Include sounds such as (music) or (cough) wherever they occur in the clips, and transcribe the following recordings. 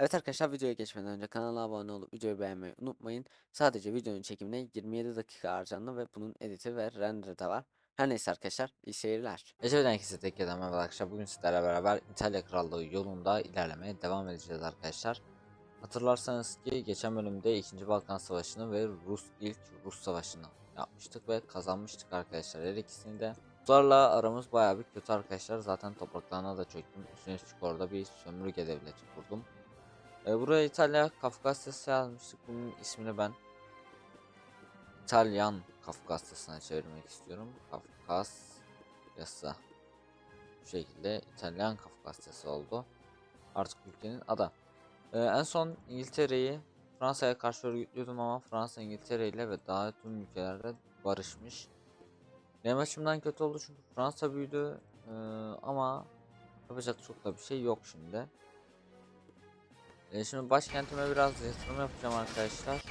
Evet arkadaşlar videoya geçmeden önce kanala abone olup videoyu beğenmeyi unutmayın. Sadece videonun çekimine 27 dakika harcandı ve bunun editi ve renderı da var. Her neyse arkadaşlar iyi seyirler. Ece'den herkese tekrardan merhaba arkadaşlar. Bugün sizlerle beraber İtalya Krallığı yolunda ilerlemeye devam edeceğiz arkadaşlar. Hatırlarsanız ki geçen bölümde 2. Balkan Savaşı'nı ve Rus ilk Rus Savaşı'nı yapmıştık ve kazanmıştık arkadaşlar her ikisini de. Ruslarla aramız bayağı bir kötü arkadaşlar. Zaten topraklarına da çöktüm. Üstüne üstlük orada bir sömürge devleti kurdum. E, buraya İtalya Kafkasyası yazmıştık. Bunun ismini ben İtalyan Kafkasyası'na çevirmek istiyorum. Kafkasyası. Bu şekilde İtalyan Kafkasyası oldu. Artık ülkenin adı. Ee, en son İngiltere'yi Fransa'ya karşı örgütlüyordum ama Fransa İngiltere ile ve daha tüm ülkelerle barışmış. Benim açımdan kötü oldu çünkü Fransa büyüdü ee, ama yapacak çok da bir şey yok şimdi. Ee, şimdi başkentime biraz yatırım yapacağım arkadaşlar.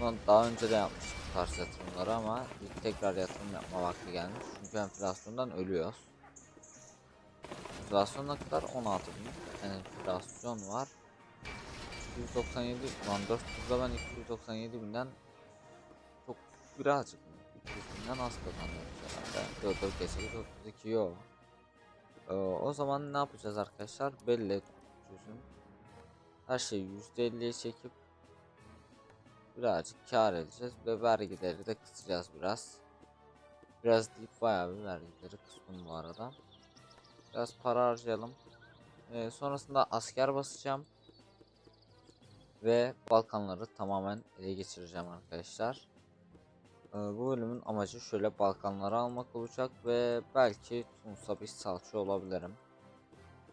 Bunu daha önce de yapmıştık bu tarz yatırımları ama tekrar yatırım yapma vakti gelmiş. Çünkü enflasyondan ölüyoruz. Enflasyon kadar? 16 bin. Enflasyon var. 297 lan 400'da ben 297 binden çok birazcık mı? 300 binden az kazanıyoruz herhalde. Yok yok kesinlikle 32 yok. Ee, o zaman ne yapacağız arkadaşlar? Belli çözüm. Her şeyi %50'ye çekip birazcık kar edeceğiz ve vergileri de kısacağız biraz. Biraz deyip bayağı bir vergileri kıstım bu arada. Biraz para harcayalım. Ee, sonrasında asker basacağım. Ve Balkanları tamamen ele geçireceğim arkadaşlar. Ee, bu bölümün amacı şöyle Balkanları almak olacak ve belki Tunus'a bir salça olabilirim.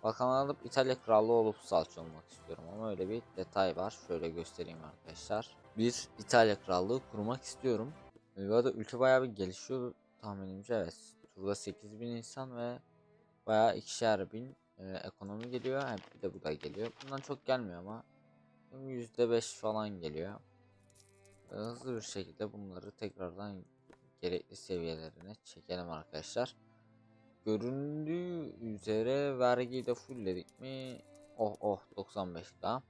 Balkanları alıp İtalya Krallığı olup salça olmak istiyorum ama öyle bir detay var. Şöyle göstereyim arkadaşlar. Bir İtalya Krallığı kurmak istiyorum. Ee, bu arada ülke bayağı bir gelişiyor tahminimce evet. Turda 8000 insan ve bayağı ikişer bin e, ekonomi geliyor. Hem bir de bu da geliyor. Bundan çok gelmiyor ama %5 falan geliyor. E, hızlı bir şekilde bunları tekrardan gerekli seviyelerine çekelim arkadaşlar. Göründüğü üzere vergiyi de fullledik mi? Oh oh 95 daha.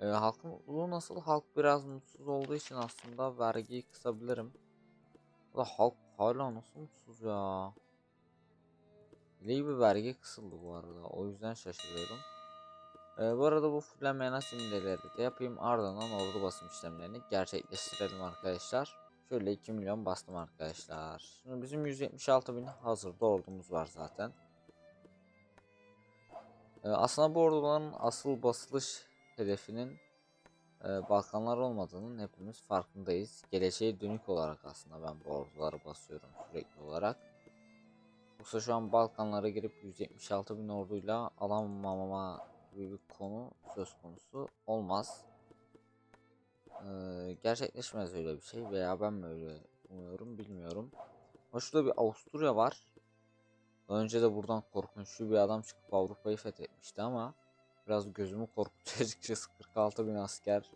E, halkın mutluluğu nasıl? Halk biraz mutsuz olduğu için aslında vergiyi kısabilirim. Da halk hala nasıl mutsuz ya? İyi bir vergi kısıldı bu arada. O yüzden şaşırıyorum. Ee, bu arada bu fullenmeyen asimileleri de yapayım. Ardından ordu basım işlemlerini gerçekleştirelim arkadaşlar. Şöyle 2 milyon bastım arkadaşlar. Şimdi bizim 176 bin hazırda ordumuz var zaten. Ee, aslında bu orduların asıl basılış hedefinin e, Balkanlar olmadığının hepimiz farkındayız. Geleceğe dönük olarak aslında ben bu orduları basıyorum sürekli olarak. Yoksa şu an Balkanlara girip 176 bin orduyla alamamama gibi bir konu söz konusu olmaz. Ee, gerçekleşmez öyle bir şey veya ben mi öyle umuyorum bilmiyorum. Ama şurada bir Avusturya var. Önce de buradan korkunçlu bir adam çıkıp Avrupa'yı fethetmişti ama biraz gözümü korkutuyor (laughs) açıkçası 46 bin asker.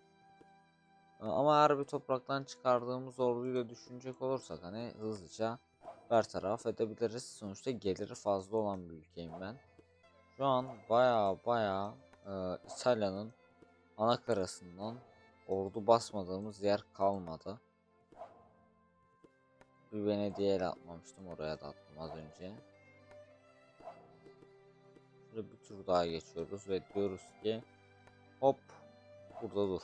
Ama her bir topraktan çıkardığımız orduyu da düşünecek olursak hani hızlıca bertaraf edebiliriz. Sonuçta geliri fazla olan bir ülkeyim ben. Şu an baya baya e, İtalya'nın ana karasından ordu basmadığımız yer kalmadı. Bir Venedik'e atmamıştım oraya da attım az önce. Şöyle bir tur daha geçiyoruz ve diyoruz ki hop burada dur.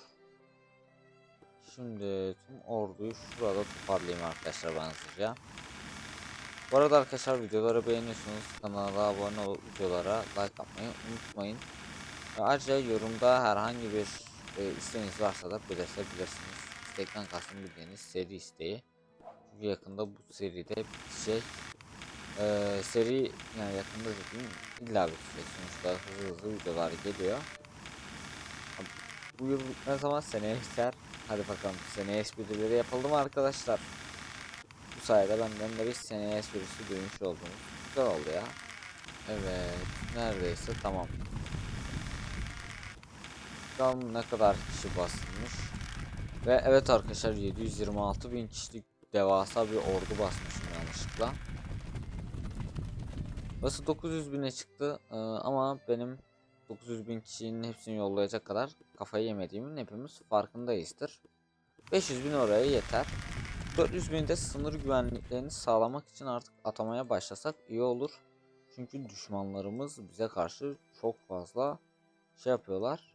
Şimdi tüm orduyu şurada toparlayayım arkadaşlar ben hızlıca. Bu arada arkadaşlar videoları beğeniyorsunuz. Kanala abone olup videolara like atmayı unutmayın. Ayrıca yorumda herhangi bir e, isteğiniz varsa da belirtebilirsiniz. İstekten kastım bildiğiniz seri isteği. Çünkü yakında bu seride bitecek. Ee, seri yani yakında dediğim illa bitecek. Sonuçta hızlı hızlı videolar geliyor. Bu yıl ne zaman seneye biter. Hadi bakalım seneye esprileri yapıldı mı arkadaşlar? Bu sayede benden de bir seneye esprisi duymuş oldunuz. Güzel oldu ya. Evet. Neredeyse tamam. Bakalım ne kadar kişi basılmış. Ve evet arkadaşlar 726 bin kişilik devasa bir ordu basmışım yanlışlıkla. Burası 900 bine çıktı ee, ama benim 900 bin kişinin hepsini yollayacak kadar kafayı yemediğimin hepimiz farkındayızdır. 500 bin oraya yeter. 400 bin de sınır güvenliklerini sağlamak için artık atamaya başlasak iyi olur. Çünkü düşmanlarımız bize karşı çok fazla şey yapıyorlar.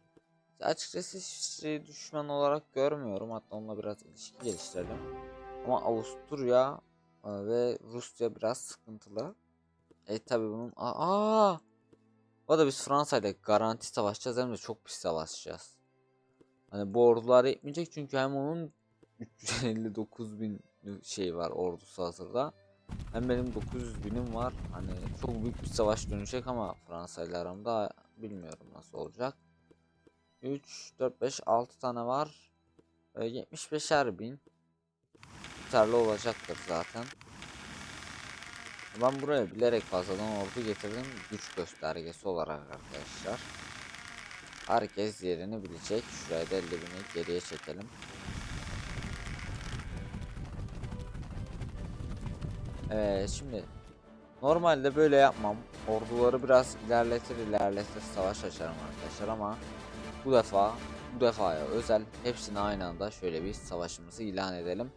Açıkçası hiç düşman olarak görmüyorum. Hatta onunla biraz ilişki geliştirelim. Ama Avusturya e, ve Rusya biraz sıkıntılı. E tabi bunun aa o da biz Fransa ile garanti savaşacağız hem de çok pis savaşacağız. Hani bu ordular yetmeyecek çünkü hem onun 359 bin şey var ordusu hazırda. Hem benim 900 binim var. Hani çok büyük bir savaş dönecek ama Fransa ile aramda bilmiyorum nasıl olacak. 3, 4, 5, 6 tane var. E, 75'er bin. Yeterli olacaktır zaten. Ben buraya bilerek fazladan ordu getirdim. Güç göstergesi olarak arkadaşlar. Herkes yerini bilecek. Şuraya da 50 bini geriye çekelim. Evet şimdi normalde böyle yapmam. Orduları biraz ilerletir ilerletir savaş açarım arkadaşlar ama bu defa bu defaya özel hepsini aynı anda şöyle bir savaşımızı ilan edelim.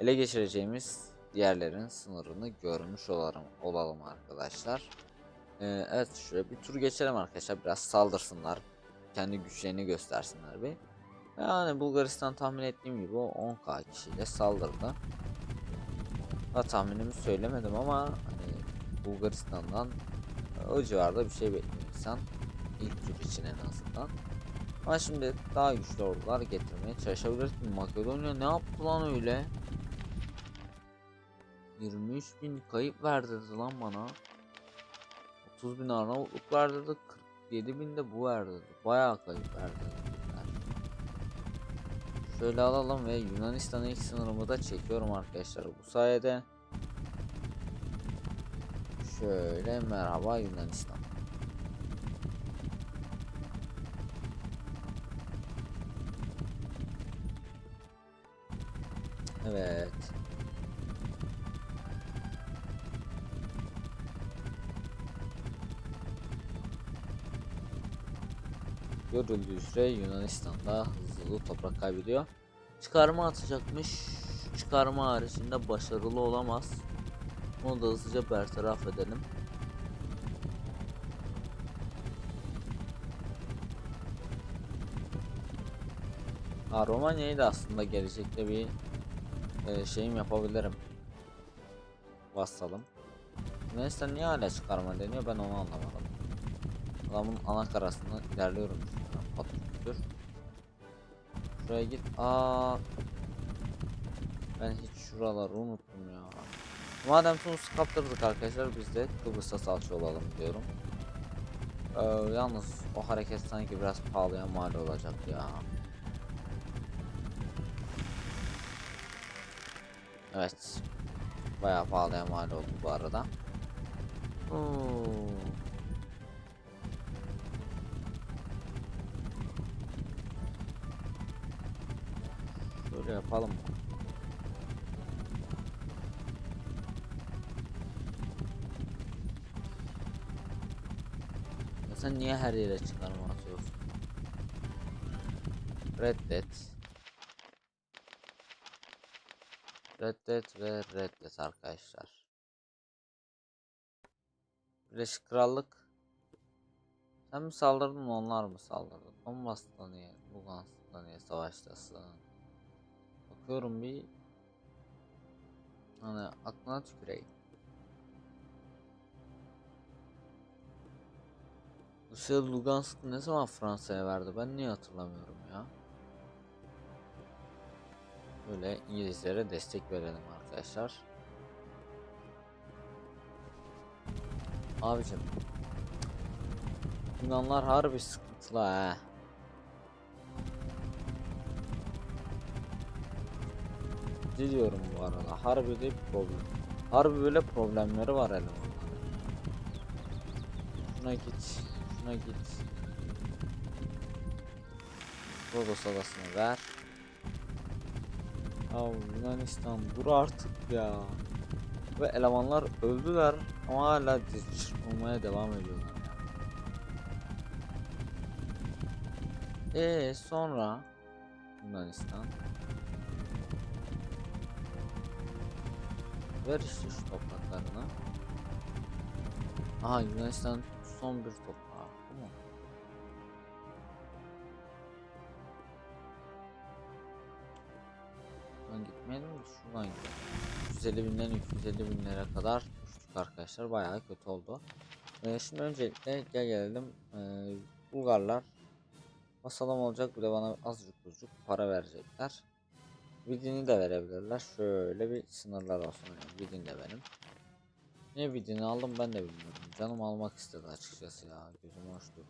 Ele geçireceğimiz diğerlerin sınırını görmüş olalım, olalım arkadaşlar. Ee, evet şöyle bir tur geçelim arkadaşlar biraz saldırsınlar. Kendi güçlerini göstersinler bir. Yani Bulgaristan tahmin ettiğim gibi o 10k kişiyle saldırdı. Ha tahminimi söylemedim ama hani Bulgaristan'dan o civarda bir şey bekliyor insan. İlk tur için en azından. Ama şimdi daha güçlü ordular getirmeye çalışabiliriz. Makedonya ne yaptı lan öyle? 23 bin kayıp verdirdi lan bana. 30 bin Arnavutluk verdirdi. 47 bin de bu verdirdi. Bayağı kayıp verdirdi. Şöyle alalım ve Yunanistan'a ilk sınırımı da çekiyorum arkadaşlar. Bu sayede şöyle merhaba Yunanistan. Evet. Görüldüğü üzere Yunanistan'da hızlı toprak kaybediyor. Çıkarma atacakmış. Çıkarma haricinde başarılı olamaz. Onu da hızlıca bertaraf edelim. Ha, Romanya'yı da aslında gelecekte bir e, şeyim yapabilirim. Vassalım. Yunanistan niye hala çıkarma deniyor ben onu anlamadım. Adamın ana karasından ilerliyorum. Patlıktır. Şuraya git. Aa. Ben hiç şuraları unuttum ya. Madem Tunus'u kaptırdık arkadaşlar biz de Kıbrıs'a salça olalım diyorum. Ee, yalnız o hareket sanki biraz pahalıya mal olacak ya. Evet. Bayağı pahalıya mal oldu bu arada. Şöyle yapalım. Ya sen niye her yere çıkarma atıyorsun? Reddet. Reddet ve reddet arkadaşlar. Birleşik Krallık. Sen mi saldırdın onlar mı saldırdı? Donbass'ta niye? Lugansk'ta niye savaştasın? Bakıyorum bir Hani aklına tüküreyim. Rusya Lugansk ne zaman Fransa'ya verdi? Ben niye hatırlamıyorum ya? Böyle İngilizlere destek verelim arkadaşlar. Abicim. Yunanlar harbi sıkıntılı ha. Diliyorum bu arada. Harbi de problem. Harbi böyle problemleri var elemanların. Şuna git. Şuna git. Rodos adasını ver. Ya Yunanistan dur artık ya. Ve elemanlar öldüler ama hala çırpmaya devam ediyorlar. Ee sonra Yunanistan. Ver işte şu topraklarını. Aha Yunanistan son bir toprağı. Gidelim. 150 binden 250 binlere kadar düştük arkadaşlar. Bayağı kötü oldu. Ee, şimdi öncelikle gel gelelim. Ee, Bulgarlar masalam olacak bir de bana azıcık buzcuk para verecekler. Vidini de verebilirler. Şöyle bir sınırlar olsun. Yani Vidin de benim. Ne vidini aldım ben de bilmiyorum. Canım almak istedi açıkçası ya. Gözüm hoş durdu.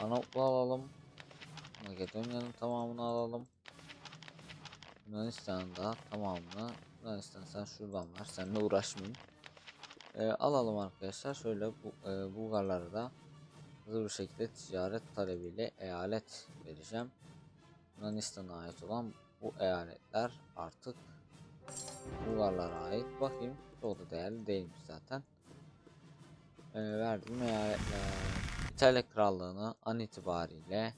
Anadolu alalım. Makedonya'nın tamamını alalım. Yunanistan'ın da tamamını. Yunanistan sen şuradan ver. Seninle uğraşmayayım. Ee, alalım arkadaşlar. Şöyle bu e, Bulgarlara da hızlı bir şekilde ticaret talebiyle eyalet vereceğim. Yunanistan'a ait olan bu eyaletler artık Bulgarlara ait. Bakayım çok da değerli değilmiş zaten. Ee, verdiğim eyaletler İtalya Krallığı'nı an itibariyle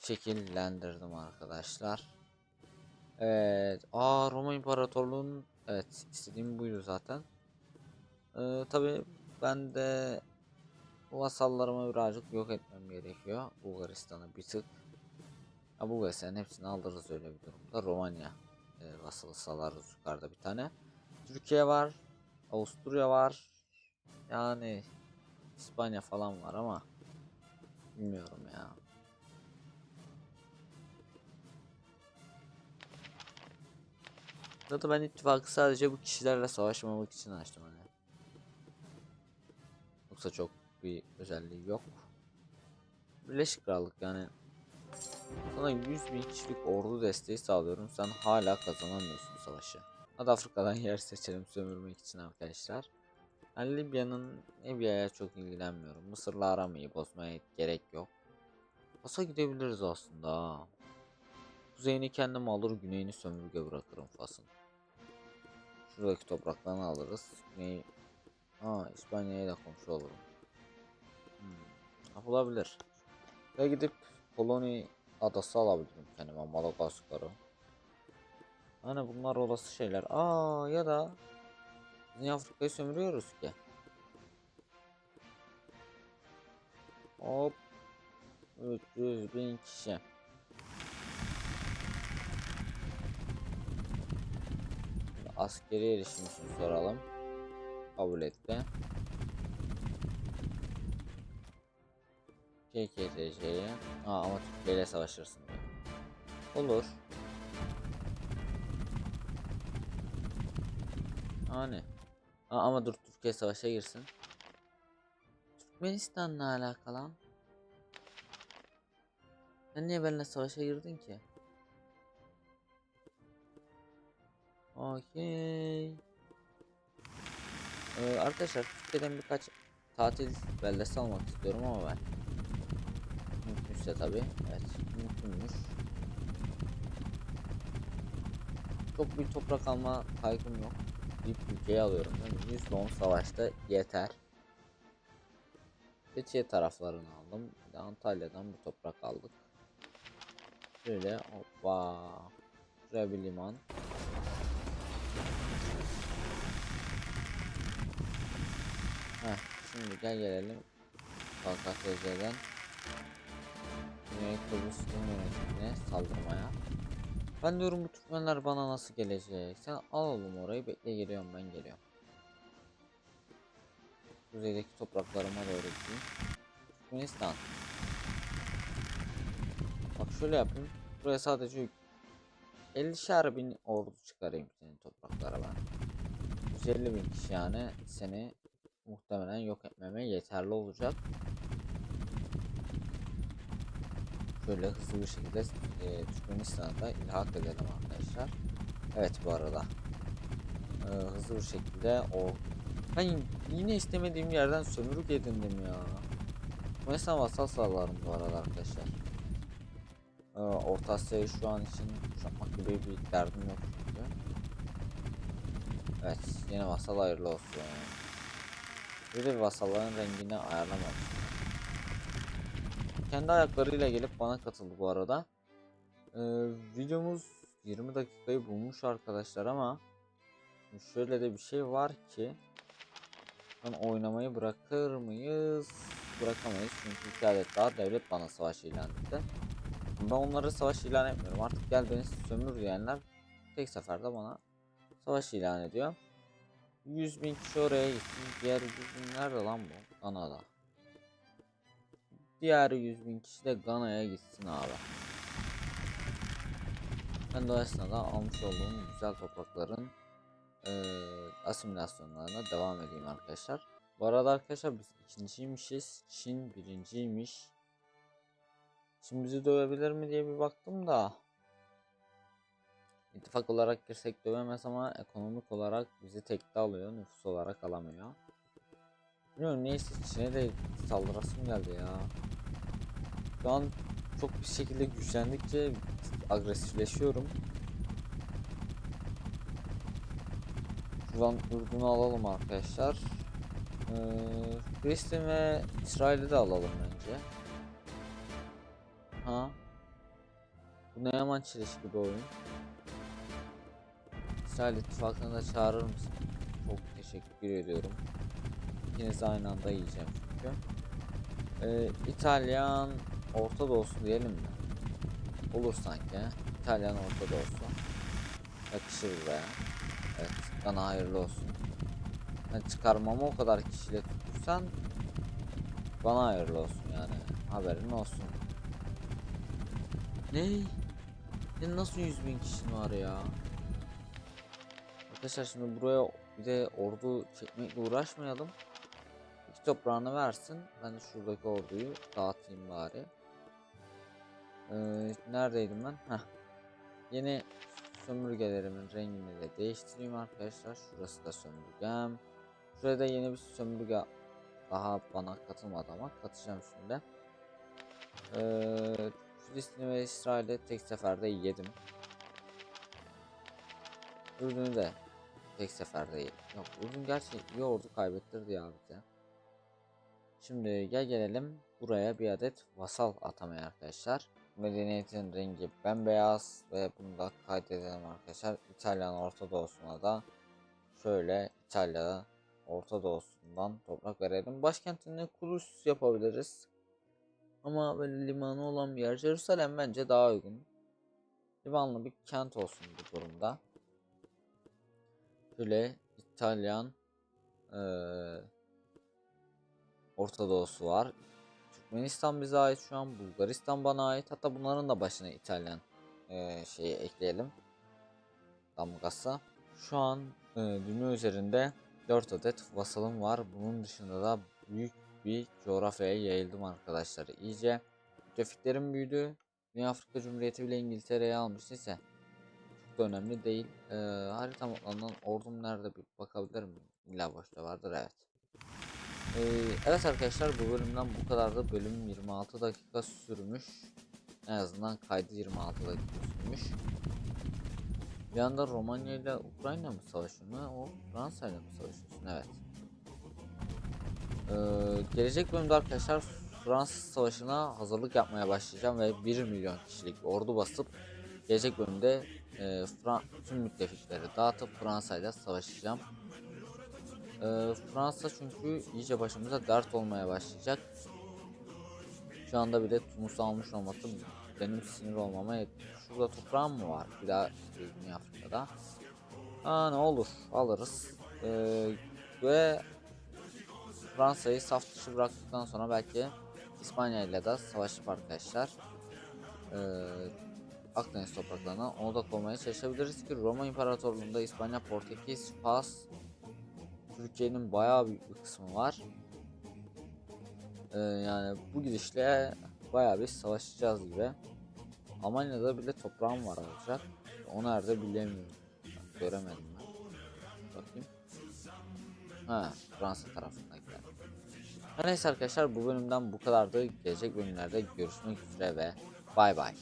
şekillendirdim arkadaşlar. Evet. Aa Roma İmparatorluğu'nun evet istediğim buydu zaten. Ee, Tabi ben de vasallarımı birazcık yok etmem gerekiyor. Bulgaristan'ı bir tık. Ha, Bulgaristan'ın hepsini alırız öyle bir durumda. Romanya e, vasalı salarız yukarıda bir tane. Türkiye var. Avusturya var. Yani İspanya falan var ama bilmiyorum ya. Zaten ben ittifakı sadece bu kişilerle savaşmamak için açtım hani. Yoksa çok bir özelliği yok. Birleşik Krallık yani. Sana 100 bin kişilik ordu desteği sağlıyorum. Sen hala kazanamıyorsun savaşı. Hadi Afrika'dan (laughs) yer seçelim sömürmek için arkadaşlar. Ben Libya'nın Libya'ya çok ilgilenmiyorum. Mısır'la aramayı bozmaya gerek yok. Fas'a gidebiliriz aslında. Kuzeyini kendim alır, güneyini sömürge bırakırım Fas'ın. Şuradaki topraklarını alırız. Güney... Aa, İspanya'ya da komşu olurum. Hmm, yapılabilir. Ve gidip Polony adası alabilirim kendime, Madagaskar'ı. Hani bunlar olası şeyler. Aa ya da Güney Afrika'yı sömürüyoruz ki. Hop. 300 bin kişi. Askeri erişim için soralım. Kabul etti. KKTC'ye. Aa ama Türkiye ile savaşırsın. Olur. Hani. Aa, ama dur Türkiye savaşa girsin. Türkmenistan'la alakalı. Sen niye benimle savaşa girdin ki? Okey. Ee, arkadaşlar Türkiye'den birkaç tatil beldesi almak istiyorum ama ben. Mümkünse tabi. Evet mümkünmüş. Çok bir toprak alma kaygım yok. Bir ülkeyi alıyorum. Yani %10 savaşta yeter. Fethiye taraflarını aldım. Bir de Antalya'dan bir toprak aldık. Şöyle hoppa. Şuraya bir liman. Heh, şimdi gel gelelim. KKTC'den Güney Kıbrıs Rum yönetimine saldırmaya. Ben diyorum bu Türkmenler bana nasıl gelecek? Sen al oğlum orayı bekle geliyorum ben geliyorum. Kuzeydeki topraklarıma doğru gideyim. Türkmenistan. Bak şöyle yapayım. Buraya sadece 50'şer bin ordu çıkarayım senin topraklara ben. 150 bin kişi yani seni muhtemelen yok etmeme yeterli olacak. Şöyle hızlı bir şekilde e, Türkmenistan'da ilhak edelim arkadaşlar. Evet bu arada. E, hızlı bir şekilde o ben yine istemediğim yerden sömürük edindim ya. Türkmenistan vasal sağlarım bu arada arkadaşlar. E, Orta Asya'yı şu an için kuşatmak gibi bir derdim yok. Evet yine vasal hayırlı olsun. De vasalların rengini ayarlamamışım. kendi ayaklarıyla gelip bana katıldı bu arada. Ee, videomuz 20 dakikayı bulmuş arkadaşlar ama şöyle de bir şey var ki ben oynamayı bırakır mıyız? Bırakamayız çünkü iki adet daha devlet bana savaş ilan etti. Ben onlara savaş ilan etmiyorum. Artık gel beni sömür diyenler tek seferde bana savaş ilan ediyor. 100 bin kişi oraya gitsin. Diğer 100 bin nerede lan bu? Gana'da. Diğer 100 bin kişi de Gana'ya gitsin abi. Ben de o esnada almış olduğum güzel toprakların eee asimilasyonlarına devam edeyim arkadaşlar. Bu arada arkadaşlar biz ikinciymişiz. Çin birinciymiş. Şimdi bizi dövebilir mi diye bir baktım da. İttifak olarak girsek dövemez ama ekonomik olarak bizi tekte alıyor. Nüfus olarak alamıyor. Bilmiyorum neyse Çin'e de saldırasım geldi ya. Şu an çok bir şekilde güçlendikçe agresifleşiyorum. Şuradan Ürdün'ü alalım arkadaşlar. Ee, ve İsrail'i de alalım bence. Ha. Bu ne yaman çelişki bir oyun. İsrail ittifakını da çağırır mısın? Çok teşekkür ediyorum. İkinizi aynı anda yiyeceğim çünkü. Ee, İtalyan Orta Doğusu diyelim mi? Olur sanki. İtalyan Orta Doğusu. Yakışır buraya. Evet. Bana hayırlı olsun. Ben çıkarmamı o kadar kişiyle tutursan bana hayırlı olsun yani. Haberin olsun. Ne? Ne nasıl 100 bin kişi var ya? Arkadaşlar şimdi buraya bir de ordu çekmekle uğraşmayalım. İki toprağını versin. Ben de şuradaki orduyu dağıtayım bari. Ee, neredeydim ben? Heh. Yeni sömürgelerimin rengini de değiştireyim arkadaşlar. Şurası da sömürgem. Şuraya da yeni bir sömürge daha bana katılmadı ama katacağım şimdi. Ee, Filistin ve İsrail'e tek seferde yedim. Ürdün'ü de tek seferde yedim. Yok Ürdün gerçi iyi ordu kaybettirdi ya bize. Şimdi gel gelelim buraya bir adet vasal atamaya arkadaşlar. Medeniyetin rengi bembeyaz ve bunu da kaydedelim arkadaşlar. İtalyan Orta Doğusu'na da şöyle İtalya'da Orta Doğusu'ndan toprak verelim. Başkentini Kudüs yapabiliriz. Ama böyle limanı olan bir yer Jerusalem bence daha uygun. Limanlı bir kent olsun bu durumda. Şöyle İtalyan eee Orta Doğusu var. Türkmenistan bize ait şu an. Bulgaristan bana ait. Hatta bunların da başına İtalyan eee şeyi ekleyelim. Damgası. Şu an eee, dünya üzerinde 4 adet vasalım var. Bunun dışında da büyük bir coğrafyaya yayıldım arkadaşlar. İyice grafiklerim büyüdü. Güney Afrika Cumhuriyeti bile İngiltere'ye almış ise da önemli değil. Ee, harita modlarından ordum nerede bir bakabilir miyim? İlla boşta vardır evet. Ee, evet arkadaşlar bu bölümden bu kadardı. Bölüm 26 dakika sürmüş. En azından kaydı 26 dakika sürmüş. Bir anda Romanya ile Ukrayna mı savaşıyor? O Fransa ile mi savaşıyorsun? Evet. Ee, gelecek bölümde arkadaşlar Fransız Savaşı'na hazırlık yapmaya başlayacağım ve 1 milyon kişilik ordu basıp gelecek bölümde e, Fra- tüm müttefikleri dağıtıp Fransa ile savaşacağım. Ee, Fransa çünkü iyice başımıza dert olmaya başlayacak. Şu anda bile Tunus almış olması benim sinir olmama. Şurada toprağım mı var? Bir daha Güney Afrika'da. Aa ne olur alırız. Ee, ve Fransa'yı saf dışı bıraktıktan sonra belki İspanya ile de savaşıp arkadaşlar ee, Akdeniz topraklarına onu da kovmaya çalışabiliriz ki Roma İmparatorluğu'nda İspanya, Portekiz, Fas, Türkiye'nin bayağı büyük bir kısmı var. Ee, yani bu gidişle bayağı bir savaşacağız gibi. Almanya'da bile toprağım var olacak. O nerede bilemiyorum. Göremedim ben. Bakayım. Ha, Fransa tarafındakiler. Neyse arkadaşlar bu bölümden bu kadardı. Gelecek bölümlerde görüşmek üzere ve bay bay.